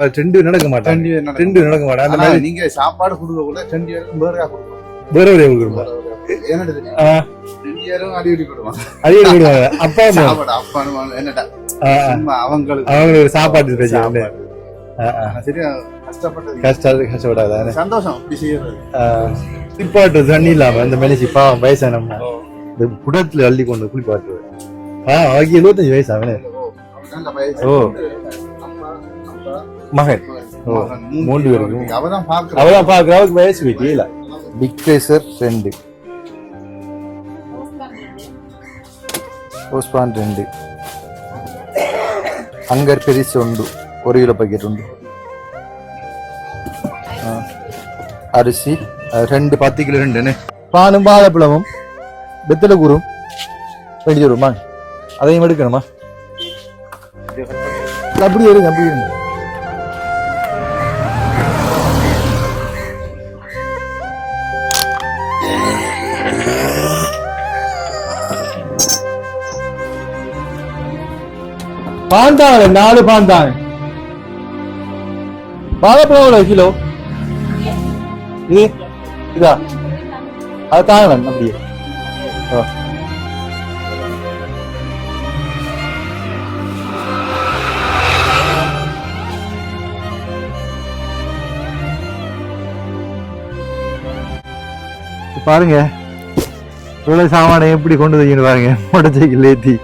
அது ரெண்டு நடக்க மாட்டாங்க. ரெண்டு பேர் நடக்கும். ரெண்டு நடக்க மாட்டாங்க. அந்த மாதிரி நீங்க சாப்பாடு கொடுக்க கூட ரெண்டு பேருக்கும் வேறையா கொடுக்கணும்? வேற ஒரு கொடுக்கணும் அப்பா அப்பா என்னடா? அவங்களுக்கு. அவங்களுக்கு பிரச்சனை சாப்பாடு. சரியா கஷ்டப்பட்டது. சந்தோஷம் குளிப்பாட்டு தண்ணி இல்லாம இந்த மெலிசி பாவம் வயசானம்மா இந்த குடத்துல அள்ளி கொண்டு குளிப்பாட்டு ஆ அவருக்கு எழுபத்தஞ்சு வயசு அவனே. ஓ. அம்மா, அப்பா, மகன் ஓ. மகன், மூன்று பேருக்கும். அவதான் பாக்குறா அவதான் பாக்குற அவருக்கு வயசு வீட்டு இல்ல பிக் ரேசர் ரெண்டு పోస్పాన్ రెండు అంగర్ పెరిసి ఉండు ஒரு கிலோ பாக்கெட் உண்டு ஆ. அரிசி அது ரெண்டு பத்து கிலோ ரெண்டுன்னு பானும் வாழைப்பழமும் வெத்தலை கூறும் வேண்டி வருமா அதையும் எடுக்கணுமா அப்படி எடுங்க அப்படி எடுங்க பாந்தாங்க நாலு பாந்தாங்க வாழைப்பழம் எவ்வளவு கிலோ. இது இதா? அது தாங்கலாம் அப்படியே. பாருங்க. இவ்வளவு சாமானை எப்படி கொண்டு வந்தீங்கன்னு பாருங்க. மோட்டர் சைக்கிள் ஏத்தி.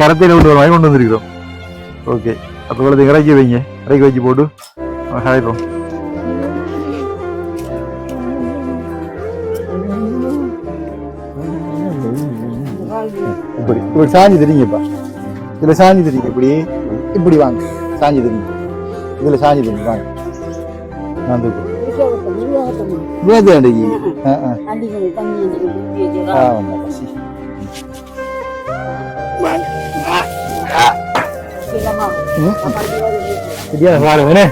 கரத்தையில கொண்டு வர கொண்டு வந்திருக்கிறோம். ஓகே. அப்போ இவ்வளவு இறக்கி வைங்க. இறக்கி வச்சு போட்டு ஹாய்ப்போம் இப்படி இப்படி சாஞ்சி தெரியுங்கப்பா இதுல சாஞ்சி தெரியுங்க இப்படி. இப்படி வாங்க. சாஞ்சி தெரியுங்க இதுல சாஞ்சி தெரியுங்க வாங்க. நான் தூக்கு. வேதாண்டி ஆ ஆ. ஆ வந்தா சி சரியா பாருங்க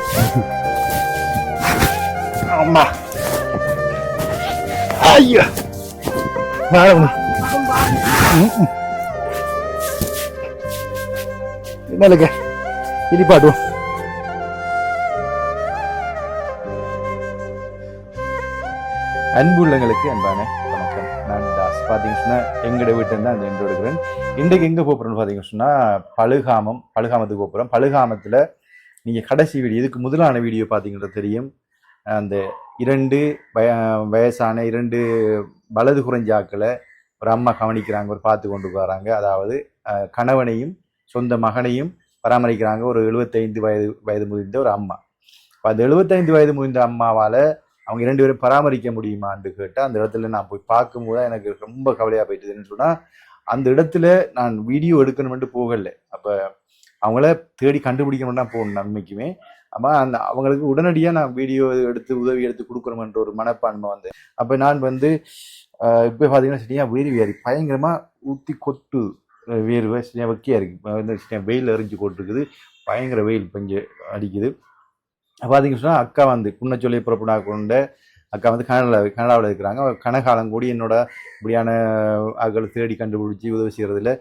அம்மா ஐயோ பாருங்க என்னலுங்க இடிப்பாட்டுவோம் அன்புள்ளங்களுக்கு அன்பான வணக்கம் நான் பார்த்தீங்கன்னா எங்களோட வீட்டில் தான் அந்த இன்று எடுக்கிறேன். இன்றைக்கு எங்கே போகிறோம்னு பார்த்தீங்கன்னு சொன்னால் பழுகாமம் பழுகாமத்துக்கு போகிறோம் பழுகாமத்தில் நீங்கள் கடைசி வீடியோ இதுக்கு முதலான வீடியோ பார்த்தீங்கன்னா தெரியும். அந்த இரண்டு வய வயசான இரண்டு வலது குறைஞ்சாக்களை ஒரு அம்மா கவனிக்கிறாங்க ஒரு பார்த்து கொண்டு வராங்க. அதாவது கணவனையும் சொந்த மகனையும் பராமரிக்கிறாங்க ஒரு எழுபத்தைந்து வயது வயது முதிர்ந்த ஒரு அம்மா. இப்போ அந்த எழுபத்தைந்து வயது முதிர்ந்த அம்மாவால் அவங்க ரெண்டு பேரும் பராமரிக்க முடியுமான்னு கேட்டால் அந்த இடத்துல நான் போய் பார்க்கும்போது எனக்கு ரொம்ப கவலையாக போயிட்டுதுன்னு சொன்னால் அந்த இடத்துல நான் வீடியோ எடுக்கணும்னு போகல. அப்போ அவங்கள தேடி கண்டுபிடிக்கணும்னா போகணும் நன்மைக்குமே. அப்போ அந்த அவங்களுக்கு உடனடியாக நான் வீடியோ எடுத்து உதவி எடுத்து கொடுக்கணுமென்ற ஒரு மனப்பான்மை வந்து. அப்போ நான் வந்து இப்போ பார்த்தீங்கன்னா சரியா வேறு வியாதி பயங்கரமாக ஊற்றி கொட்டு வேர்வை சரியா வெக்கையாக இருக்குது வெயில் எறிஞ்சு கொட்டுருக்குது பயங்கர வெயில் பஞ்சு அடிக்குது. பார்த்தீங்கன்னு சொன்னால் அக்கா வந்து புண்ணச்சொல்லி புறப்படா கொண்ட அக்கா வந்து கனடாவில் கனடாவில் இருக்கிறாங்க. கனகாலம் கூடி என்னோட இப்படியான ஆட்களை தேடி கண்டுபிடிச்சி உதவி செய்கிறதுல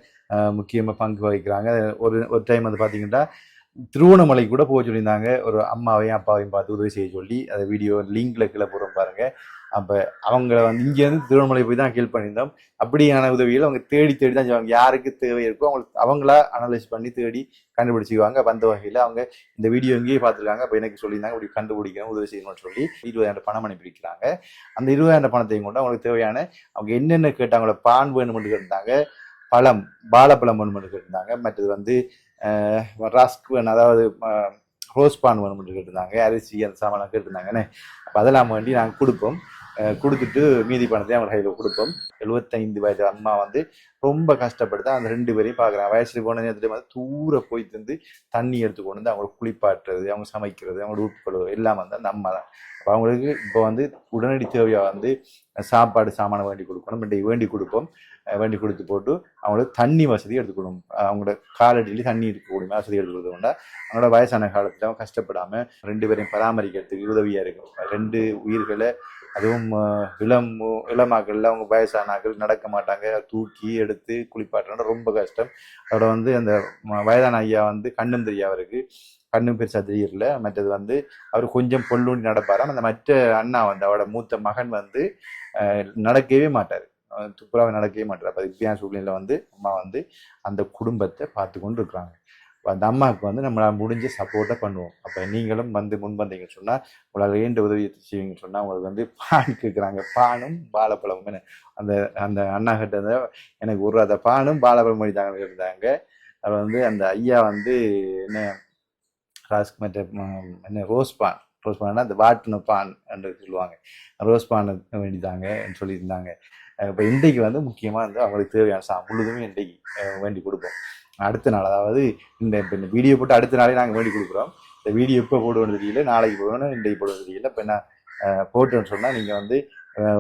முக்கியமாக பங்கு வகிக்கிறாங்க. ஒரு ஒரு டைம் வந்து பார்த்தீங்கன்னா திருவண்ணாமலை கூட போக சொல்லியிருந்தாங்க. ஒரு அம்மாவையும் அப்பாவையும் பார்த்து உதவி செய்ய சொல்லி அதை வீடியோ லிங்க்ல கீழே போகிறோம் பாருங்கள் அப்போ அவங்கள வந்து இங்கேருந்து திருவண்ணாமலை போய் தான் ஹெல்ப் பண்ணியிருந்தோம். அப்படியான உதவிகள் அவங்க தேடி தேடி தான் செய்வாங்க. யாருக்கு தேவை இருக்கோ அவங்களுக்கு அவங்களா அனலைஸ் பண்ணி தேடி கண்டுபிடிச்சிக்குவாங்க. வந்த அந்த வகையில் அவங்க இந்த வீடியோ இங்கேயே பார்த்துருக்காங்க. அப்போ எனக்கு சொல்லியிருந்தாங்க இப்படி கண்டுபிடிக்கணும் உதவி செய்யணும்னு சொல்லி இருபதாயிரம் பணம் அனுப்பியிருக்கிறாங்க அந்த இருபதாயிரம் பணத்தையும் கொண்டு அவங்களுக்கு தேவையான அவங்க என்னென்ன கேட்டாங்களோ பான் வேணுமென்று கேட்டாங்க பழம் வாழைப்பழம் வேணுமென்று கேட்டிருந்தாங்க மற்றது வந்து ராஸ்க் ரஸ்க் வேணும் அதாவது ரோஸ் பான் வேணுமென்று கேட்டிருந்தாங்க. அரிசி அந்த சாமான் கேட்டிருந்தாங்கன்னு. அப்போ அதெல்லாம் வேண்டி நாங்கள் கொடுப்போம். கொடுத்துட்டு மீதி பணத்தை அவங்க கையில் கொடுப்போம். எழுபத்தைந்து வயது அம்மா வந்து ரொம்ப கஷ்டப்பட்டு தான் அந்த ரெண்டு பேரையும் பார்க்குறாங்க வயசுல போன நேரத்துல வந்து தூர போய் தந்து தண்ணி எடுத்து கொண்டு வந்து அவங்களுக்கு குளிப்பாட்டுறது அவங்க சமைக்கிறது அவங்களோட உட்கொள்வது எல்லாம் வந்து அந்த அம்மா தான். அப்போ அவங்களுக்கு இப்போ வந்து உடனடி தேவையாக வந்து சாப்பாடு சாமானை வேண்டி கொடுக்கணும். இன்றைக்கு வேண்டி கொடுப்போம். வேண்டி கொடுத்து போட்டு அவங்களுக்கு தண்ணி வசதி எடுத்துக்கணும் அவங்களோட காலடியில் தண்ணி இருக்கக்கூடிய வசதி எடுத்து கொண்டா அவங்களோட வயசான காலத்தில் அவங்க கஷ்டப்படாமல் ரெண்டு பேரையும் பராமரிக்கிறதுக்கு உதவியாக இருக்கும். ரெண்டு உயிர்களை அதுவும் இளம் இளமாக்கள் அவங்க வயசானாக்கள் நடக்க மாட்டாங்க. தூக்கி எடுத்து குளிப்பாட்டுறது ரொம்ப கஷ்டம். அதோட வந்து அந்த வயதான ஐயா வந்து கண்ணும் தெரியா அவருக்கு கண்ணும் பெருசா தெரியல மற்றது வந்து அவர் கொஞ்சம் பொல்லுண்டி நடப்பாராம். அந்த மற்ற அண்ணா வந்து அவரோட மூத்த மகன் வந்து நடக்கவே மாட்டார். துப்புராவை நடக்கவே மாட்டார். அப்போ இப்படியான சூழ்நிலை வந்து அம்மா வந்து அந்த குடும்பத்தை பார்த்து கொண்டு இருக்கிறாங்க. அந்த அம்மாவுக்கு வந்து நம்மளால் முடிஞ்ச சப்போர்ட்டை பண்ணுவோம். அப்போ நீங்களும் வந்து முன் வந்தீங்கன்னு சொன்னால் உங்களால் வேண்ட உதவி செய்வீங்கன்னு சொன்னால் உங்களுக்கு வந்து பான் கேட்குறாங்க பானும் பாலப்பழமும் அந்த அந்த அண்ணா கிட்ட எனக்கு ஒரு அதை பானும் பாலப்பழம் மொழி தாங்க இருந்தாங்க அது வந்து அந்த ஐயா வந்து என்ன ராஸ்க் மற்ற என்ன ரோஸ் பான். ரோஸ் பான்னா அந்த வாட்டின பான் என்று சொல்லுவாங்க. ரோஸ் பானை வேண்டிதாங்கன்னு சொல்லியிருந்தாங்க. இப்போ இன்றைக்கு வந்து முக்கியமாக வந்து அவங்களுக்கு தேவையான சா முழுதுமே இன்றைக்கு வேண்டி கொடுப்போம். அடுத்த நாள் அதாவது இந்த இப்போ இந்த வீடியோ போட்டு அடுத்த நாளே நாங்கள் வேண்டி கொடுக்குறோம். இந்த வீடியோ எப்போ போடுவோம்னு தெரியல நாளைக்கு போடணும் இன்றைக்கு போடுவோம்னு தெரியல இப்போ என்ன போட்டோன்னு சொன்னால் நீங்கள் வந்து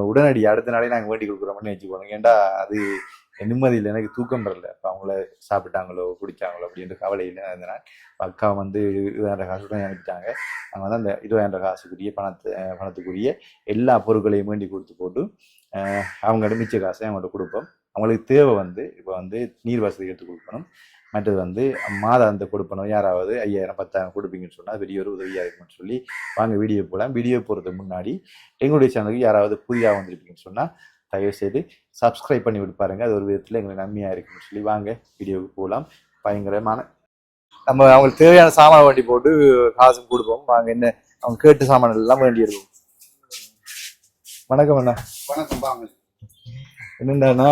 உடனடி அடுத்த நாளே நாங்கள் வேண்டி கொடுக்குறோம்னு வச்சுக்கோங்க ஏன்டா அது நிம்மதி இல்லை எனக்கு தூக்கம் வரல. இப்போ அவங்கள சாப்பிட்டாங்களோ குடித்தாங்களோ அப்படின்ற கவலை இல்லை. அதனால் அக்கா வந்து இருபதாயிரம் காசுடன் அனுப்பிட்டாங்க அவங்க வந்து அந்த இருபதாயிரம் காசுக்குரிய பணத்தை பணத்துக்குரிய எல்லா பொருட்களையும் வேண்டி கொடுத்து போட்டு அவங்க மிச்ச காசை அவங்கள்ட்ட கொடுப்போம். அவங்களுக்கு தேவை வந்து இப்போ வந்து நீர் வசதி எடுத்து கொடுக்கணும். மற்றது வந்து மாதாந்த கொடுப்பணும். யாராவது ஐயாயிரம் பத்தாயிரம் கொடுப்பீங்கன்னு சொன்னால் பெரிய ஒரு உதவியாக இருக்கும்னு சொல்லி வாங்க வீடியோ போகலாம் வீடியோ போகிறதுக்கு முன்னாடி எங்களுடைய சேனலுக்கு யாராவது புதிதாக வந்திருப்பீங்கன்னு சொன்னால் தயவு செய்து சப்ஸ்கிரைப் பண்ணி விட்டு அது ஒரு விதத்தில் எங்களுக்கு நன்மையாக இருக்குன்னு சொல்லி வாங்க வீடியோவுக்கு போகலாம் பயங்கரமான நம்ம அவங்களுக்கு தேவையான சாமான வண்டி போட்டு காசும் கொடுப்போம். வாங்க என்ன அவங்க கேட்டு சாமான் எல்லாம் வேண்டி இருக்கும் வணக்கம் அண்ணா. வணக்கம் வாங்க. என்னண்டானா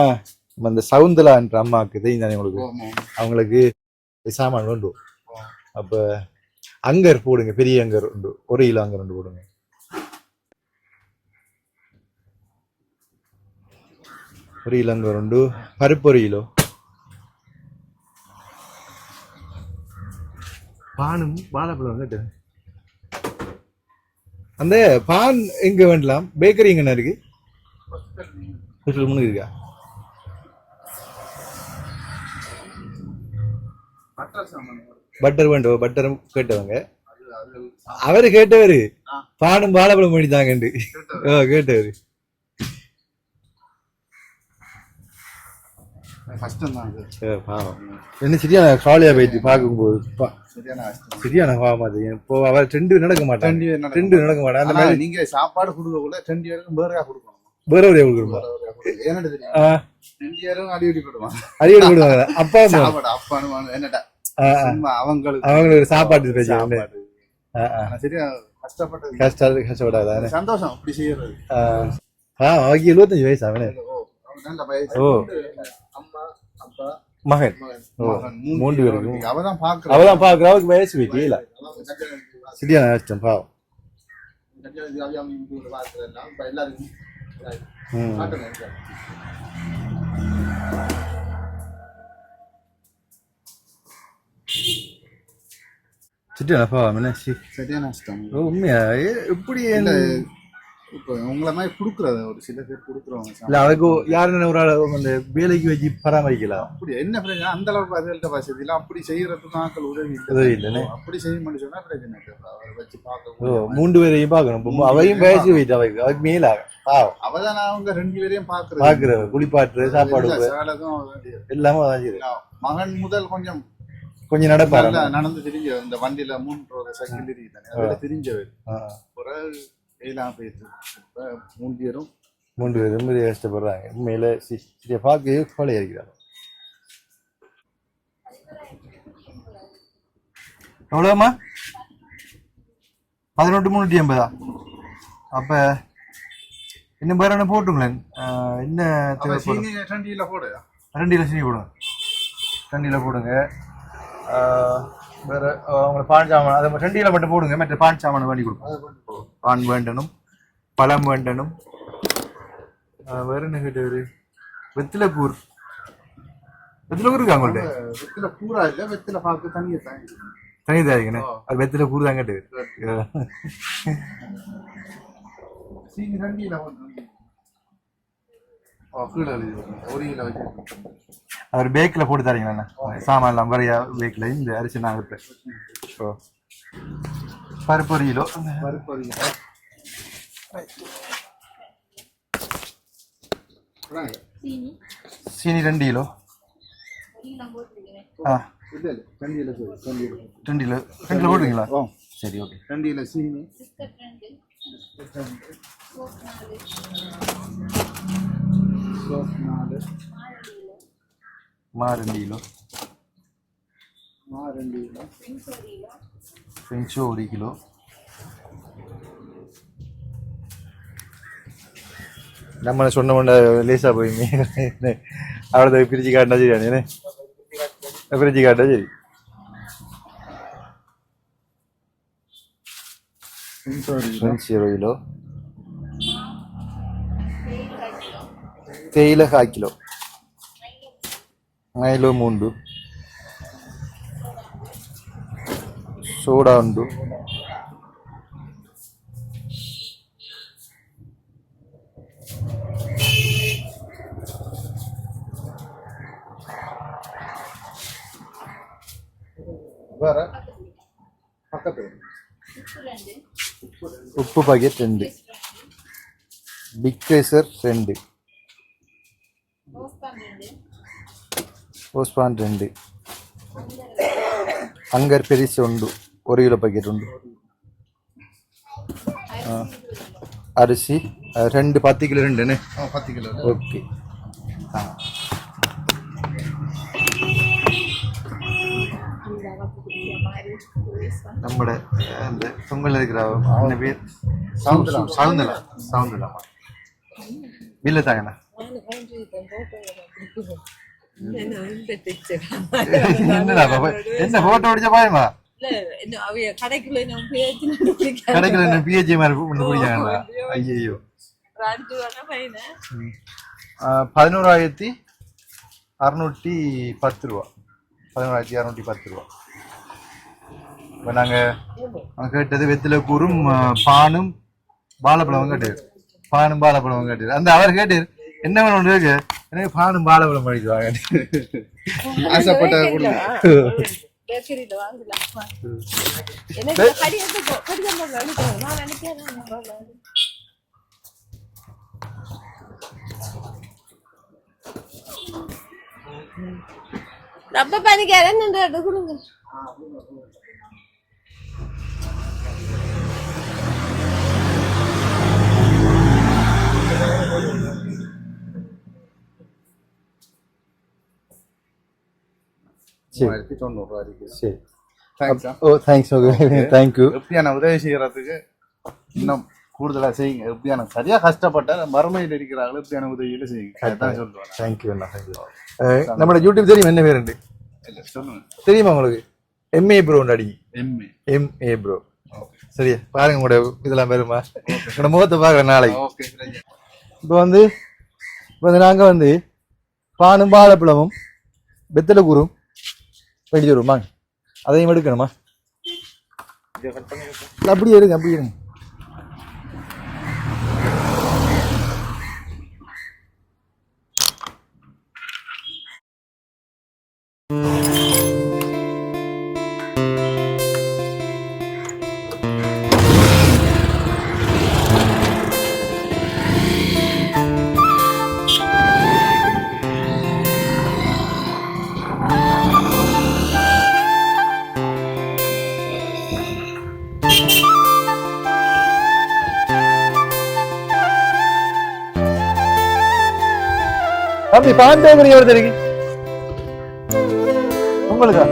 நம்ம இந்த சவுந்தலான்ற அம்மாவுக்கு தெரியும் தானே உங்களுக்கு. அவங்களுக்கு சாமான் வேண்டும் அப்ப அங்கர் போடுங்க பெரிய அங்கர் உண்டு. ஒரு கிலோ அங்கர் உண்டு போடுங்க. ஒரு கிலோ அங்கர் உண்டு. பருப்பு ஒரு கிலோ. பானும் வாழைப்பழம் கேட்டு அந்த பான் எங்க வேண்டலாம்? பேக்கரி எங்கண்ணா இருக்கு? முன்னு இருக்கா? பட்டர் சாமான் வரும். பட்டர் கேட்டவங்க. அவரு கேட்டவரு. பானும் வாழைப்பழம் பண்ணித்தாங்கண்டு. ஓ கேட்டவரு. என்ன சரியான காலியா போயிட்டு பார்க்கும்போது பா- சரியான பாவம் அது. இப்போ அவர் ரெண்டு நடக்க மாட்டான் ரெண்டு பேர் நடக்கும். ரெண்டு நடக்க மாட்டான் அந்த ஆனா மாதிரி நீங்க சாப்பாடு கொடுக்கக்குள்ள ரெண்டு பேருக்கும் பேரையா கொடுக்கணும். வேற ஒரு ரெண்டு பேரும் அடிக்கடி கொடுவாங்க அப்பா. சும்மா அவங்களுக்கு. அவங்களுக்கு. சாப்பாடு கஷ்டப்பட்டது. கஷ்டம் கஷ்டப்படாதானே சந்தோஷம் அப்படி செய்யறது. ஆ. அவருக்கு எழுபத்தஞ்சு வயசு அவனே ஓ. அம்மா அப்பா மகன். மூன்று. பேரும் அவதான் பாக்குறா அவதான் பாக்குற அவருக்கு வயசு இல்ல. சரியான கஷ்டம் பாவம். எல்லாருக்கும் ம். காட்டுங்க சரியான பாவம் என்ன சி சரியான கஷ்டம் ஓ, உண்மையா எப்படி என்ன- இப்போ உங்களை மாதிரி கொடுக்குறது ஒரு சில பேர் கொடுக்குறவங்க இல்ல அதுக்கு யாருன்னு ஒரு அந்த வேலைக்கு வச்சு பராமரிக்கலாம்? அப்படி என்ன பிரச்சனை? அந்த அளவுக்கு வசதி இல்லை அப்படி செய்யறதுக்கு ஆட்கள் உதவி இல்லை. உதவி இல்லைன்னு. அப்படி செய்ய முடியும் சொன்னா பிரச்சனை இல்லை அவரை வச்சு பார்க்க மூன்று பேரையும் பார்க்கணும். அவையும் வயசு வைத்து அவைக்கு அதுக்கு மேலாக. அவதான் அவங்க ரெண்டு பேரையும் பாக்குறது பாக்குற குளிப்பாட்டு சாப்பாடு. எல்லாமே. மகன் முதல் கொஞ்சம் கொஞ்சம் நடப்பாரு. நடந்து திரிஞ்ச இந்த வண்டியில மூன்று சைக்கிள் அதுல திரிஞ்சவர். பிறகு எல்லாம் போயிட்டு இப்ப மூன்று பேரும் மூன்று பேர் ரொம்ப கஷ்டப்படுறாங்க. உண்மையில இதை பார்க்க கொலை இருக்கிறாங்க. எவ்வளோமா பதினொன்று முந்நூற்றி ஐம்பதா? அப்ப இன்னும் வேற என்ன போட்டுங்களேன். என்ன டண்டியில போடு. ரெண்டு கிலோ சீனி போடுங்க. ரெண்டு கிலோ போடுங்க வேற ஆஹ் உங்களுக்கு பான் சாமான் அதை ரெண்டு கிலோ மட்டும் போடுங்க. மற்ற பான் சாமான் வேண்டி கொடுப்போம். பான் வேண்டணும் பழம் வேண்டணும் ஆஹ் வேற என்ன கேட்டவர்? வெத்திலப்பூர் வெத்திலப்பூர் இருக்கா உங்கள்ட்ட? வெத்தில பூரா இல்ல வெத்தில தண்ணியை தாங்கி தனி அது தான் எழுதி வைக்கணும். ஒரு கிலோ வச்சு அவர் பேக்கில் போட்டு தரீங்கண்ணா சாமான் எல்லாம் வரையா பேக்கில் இந்த அரிசி நான் இருப்பேன் ஓ. பருப்பு ஒரு கிலோ பருப்பு ஒரு கிலோ. சீனி சீனி ரெண்டு கிலோ ஆ கண்டியில் ரெண்டில் ரெண்டில் போடுவீங்களா? ஓ சரி ஓகே. கண்டியில் சீனி. சோப் நாலு. மா ரெண்டு கிலோ. மா ரெண்டு கிலோ. ಫ್ರೆಂಚು ஒரு கிலோ நம்ம சொன்ன உடனே லேசாக போய் மீன் அவ்வளோ பிரிச்சு காட்டினா சரி அண்ணே. பிரிச்சு காட்டினா சரி. ஃப்ரெண்ட்ஸ் ஒரு கிலோ தேயிலை கால் கிலோ அயலோ மூன்று చూడండు ఉప్పు పగెట్ రెండు. బిగ్ కేసర్ రెండు. పోస్పాన్ రెండు. అంగర్ పెరిసి ఉండు ஒரு கிலோ பாக்கெட் உண்டு ஆ. அரிசி ரெண்டு பத்து கிலோ ரெண்டுண்ணே ஆ பத்து கிலோ ஓகே ஆ நம்மட அந்த பொங்கல் இருக்கிற அவன பேர் சவுந்தலா. சவுந்தலா சவுந்தலா பில்ல தாங்கண்ணா என்னடா பாப்பா என்ன போட்டோ அடிச்ச பாயமா கடைக்குள்ள கடைக்குள்ள என்ன பிஹெச்சி மாதிரி ஒன்று குடிக்காங்களா ஐயோ. பதினோராயிரத்தி அறுநூற்றி பத்து ரூபா. பதினோராயிரத்தி அறுநூற்றி பத்து ரூபா. இப்போ நாங்கள் கேட்டது வெத்தில கூறும் பானும் வாழைப்பழமும் கேட்டார் பானும் வாழைப்பழமும் கேட்டார் அந்த அவர் கேட்டார் என்ன வேணும் இருக்கு எனக்கு பானும் அடிக்குவாங்க ஆசைப்பட்ட கொடுங்க. பேக்கரியில வாங்கலாம் எனக்கு கடிதத்தை கொ- கடிதம் போடல, அனுப்புங்க. நான் நினைக்கிறேன். ரப்ப பனிக்காரன் கொடுங்க. மூவாயிரத்தி தொண்ணூறுரூவா இருக்கு சரி தேங்க்ஸா ஓ தேங்க்ஸ் ஓகே தேங்க்யூ எப்படியான உதவி செய்யறதுக்கு இன்னும் கூடுதலா செய்யுங்க எப்படியான சரியா கஷ்டப்பட்ட மறுமையில் இருக்கிறாங்களோ எப்படியான உதவியில செய்யுங்க அதுதான் சொல்லுவேன் தேங்க்யூ தேங்க்யூ நம்மளோட யூடியூப் தெரியும் என்ன பேர் உண்டு இல்ல சொல்லுங்க தெரியுமா உங்களுக்கு எம்ஏ ப்ரோ அடி எம்ஏ எம்ஏ ப்ரோ சரியா பாருங்க உங்களோட இதெல்லாம் வருமா உங்களோட முகத்தை பார்க்குறேன் நாளைக்கு ஓகே இப்போ வந்து இப்போ வந்து நாங்கள் வந்து பானும் வாழைப்பழமும் வெத்தலை கூறும் வெடிச்சு வருவோம் வாங்க. அதையும் எடுக்கணுமா? இல்ல, அப்படியே இருங்க அப்படியே இருங்க தம்பி பான் பேக்கரி எவ்வளோ தெரியும் உங்களுக்கா?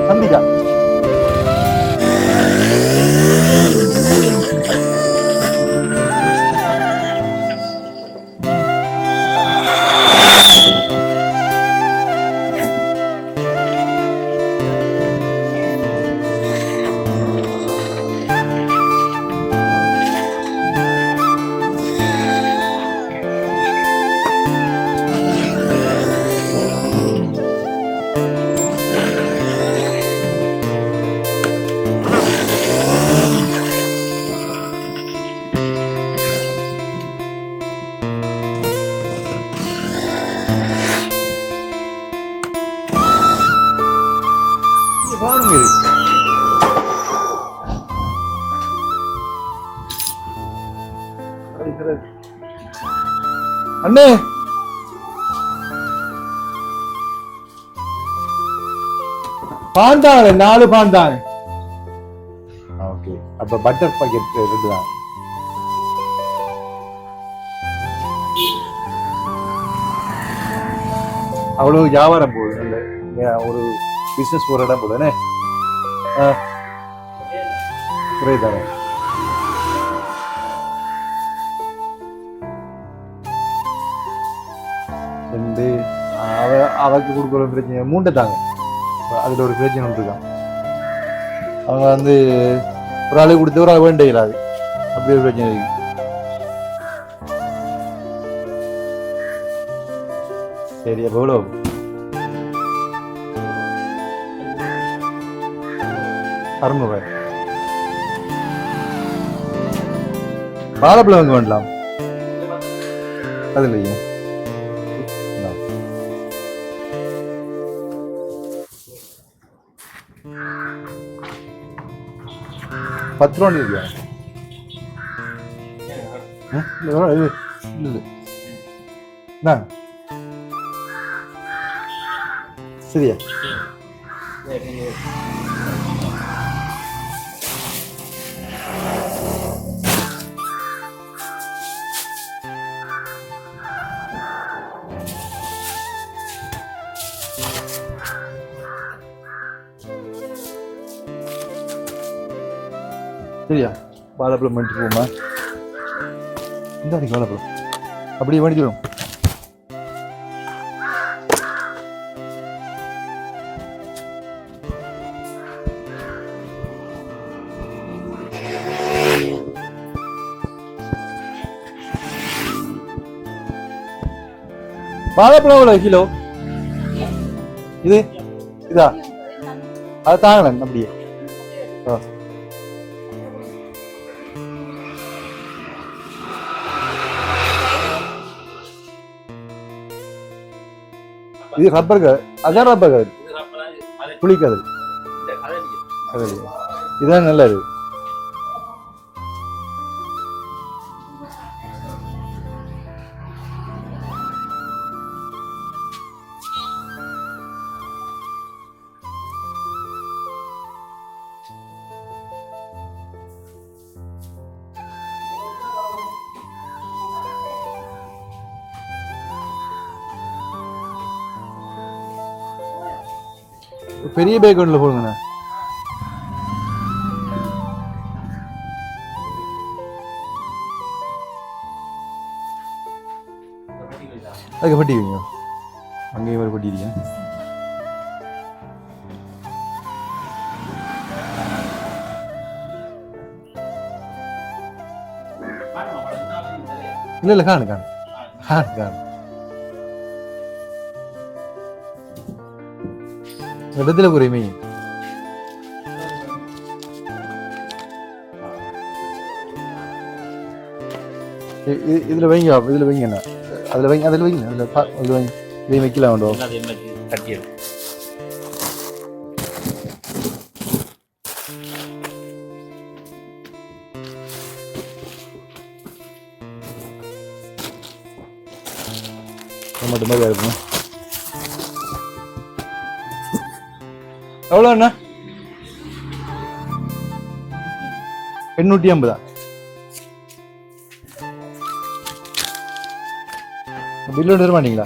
பான் நாலு பான் ஓகே. அப்ப பட்டர் பாக்கெட் ரெண்டு தான். அவ்வளவு வியாபாரம் போகுது. அந்த ஒரு பிசினஸ் போற இடம் போதுனே புரியுதானே ரெண்டு அவ அவக்கு கொடுக்குற பிரச்சனை மூண்டை தாங்க. அதில் ஒரு பிரச்சனை இருக்கான். அவங்க வந்து ஒரு ஆளு கொடுத்து ஒரு ஆள் வேண்டே இல்லாது அப்படி ஒரு பிரச்சனை இருக்கு. சரி அப்போ எவ்வளோ அறுநூறு. வாழைப்பழம் வாங்க வேண்டலாம் அது இல்லையா. பத்து ரூபா இல்லையா? இது இல்ல. இந்தாங்க. சரியா சரியா? வாழைப்பழம் பண்ணிட்டு போமா இந்த அடிக்கு வாழைப்பழம். அப்படியே பண்ணிக்கிறோம் வாழைப்பழம் எவ்வளோ கிலோ? இது? இதா? அதை தாங்கலன் அப்படியே. இது ரப்பர் கலர் அதான் ரப்பர் கலர் புளி கலர் கலர் இதான் நல்லா இருக்கு ஒரு பெரிய ஒன்றில் போடுங்கண்ணா. அதுக்கு பட்டி வைங்க அங்கேயும் ஒரு பட்டி இருக்கேன் இல்லை இல்லை காணு காணு. காணு காணு. இடத்துல இ- இதுல வைங்க இதுல வைங்க அண்ணா. அதுல வைங்க அதுல வைங்க அதுல பா- அதுல வைங்க. இதையும் வைக்கலாம் வேண்டாம் கட்டியது மட்டும் மாதிரி இருக்கும் எவ்வளோ அண்ணா? எண்ணூற்றி ஐம்பதா? பில்லு தர மாட்டீங்களா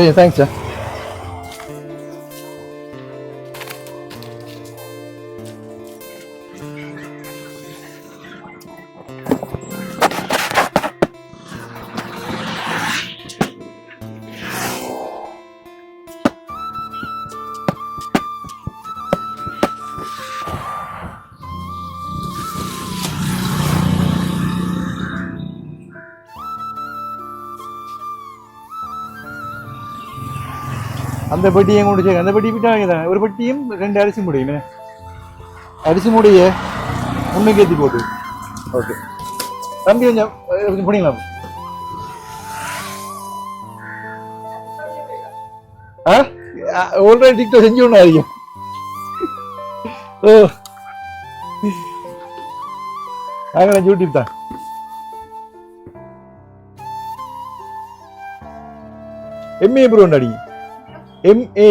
சரி தேங்க்ஸ் சார் அந்த பெட்டியும் கொண்டு சேர்க்க அந்த பெட்டி விட்டா வாங்கிதான் ஒரு பெட்டியும் ரெண்டு அரிசி முடியுமே அரிசி முடிய முன்னுக்கு ஏற்றி போட்டு ஓகே தம்பி கொஞ்சம் அஹ், கொஞ்சம் பண்ணிங்களா ஆ ஆல்ரெடி டிக்டாக் செஞ்சு ஒன்று அதிகம் ஓ நாங்கள் யூடியூப் தான் எம்ஏ ப்ரோண்ட் அடி எம்ஏ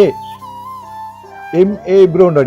எம்ஏ ப்ரோண்ட்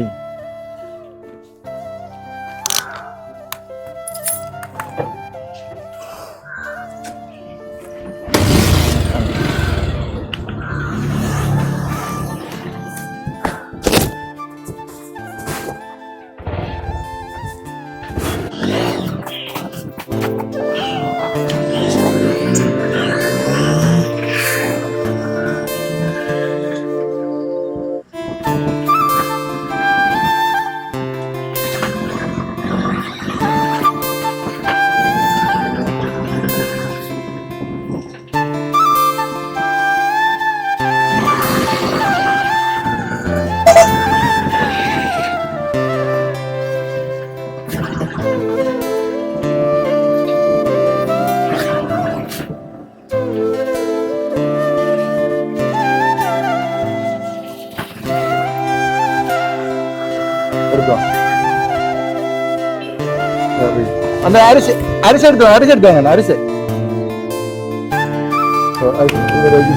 அந்த அரிசி அரிசி எடுத்து அரிசி எடுத்தாங்க அரிசி.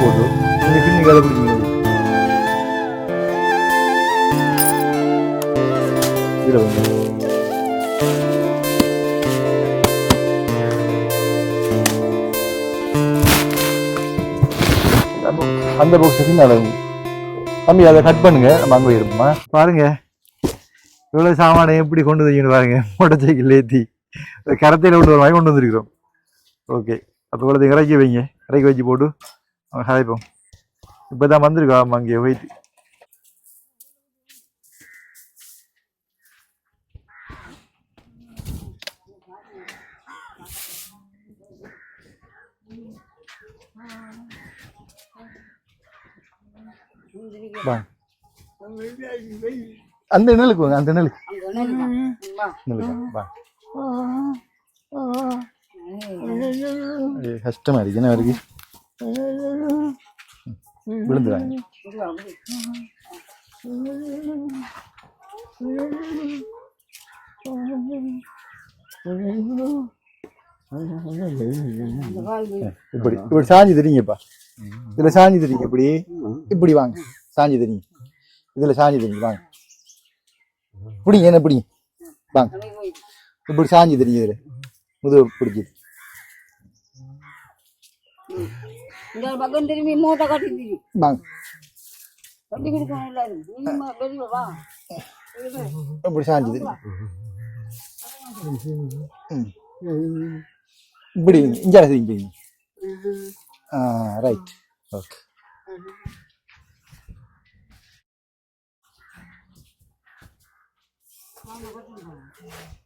போட்டு இந்த பின்னி கதை பிடிச்சிங்க இதில் வந்து. அந்த பாக்ஸ் தம்பி அதை கட் பண்ணுங்க. நம்ம அங்கே இருப்போமா? பாருங்க. இவ்வளவு சாமானை எப்படி கொண்டு வந்தீங்கன்னு பாருங்க. மொட்டை சைக்கிள் ஏற்றி கரத்தையில் கொண்டு வர கொண்டு வந்திருக்கிறோம். ஓகே அப்போ இவ்வளோ இறக்கி வைங்க. இறக்கி வச்சு போட்டு கதைப்போம். இப்போ தான் வந்திருக்கா ஆமாம் அங்கே போயிட்டு அந்த நிழலுக்கு வாங்க அந்த நிழலுக்கு நிழலுக்கு வாங்க. ஏய், கஷ்டமா இருக்கு என்ன இருக்கு இப்படி இப்படி சாஞ்சி தெரியுங்கப்பா இதுல சாஞ்சி தெரியுங்க இப்படி இப்படி வாங்க சாஞ்சி தெரியுங்க இதுல சாஞ்சி தெரியுங்க வாங்க பிடிங்க என்ன பிடிங்க வாங்க இப்படி சாஞ்சி இதுல. முதுகு பக்கம் திரும்பி மூட்டை கட்டிட்டு வாங்க கட்டி கொடுக்கணும் எல்லாரும். வா. இப்படி சாஞ்சி தெரியும் ம். இப்படி இங்கே செய்யுங்க ஆ ரைட் ஓகே மூட்டை கட்டு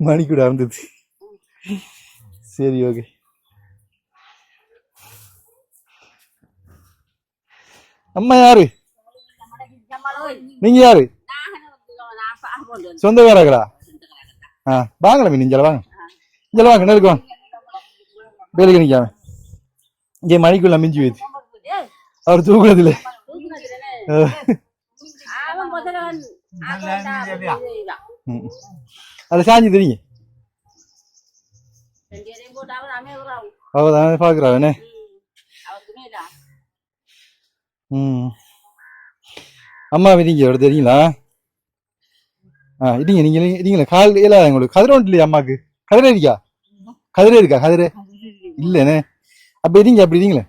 மணி கூட இருந்தது சரி ஓகே அம்மா யாரு? நீங்க யாரு? சொந்தக்காரங்களா? ஆ வாங்கலாம் மீன் வாங்க. இங்கே வாங்க நெருக்கு வாங்க. வேலைக்கு நிற்காம இங்கே மணிக்குள்ள மிஞ்சி வைத்து அவர் தூக்குறதுல அதை சாஞ்சி தெரியுங்க. அவன் துணையில ம். அம்மா விதிங்க எவ்வளோ தெரியுங்களா? ஆ இடிங்க நீங்க இடிங்களா கால் இல்லாத உங்களுக்கு கதிரை ஒன்று இல்லையா அம்மாக்கு கதிரை இருக்கா? கதிரை இருக்கா? கதிரை? இல்லைண்ணே. அப்ப இருங்க அப்படி இருங்களேன்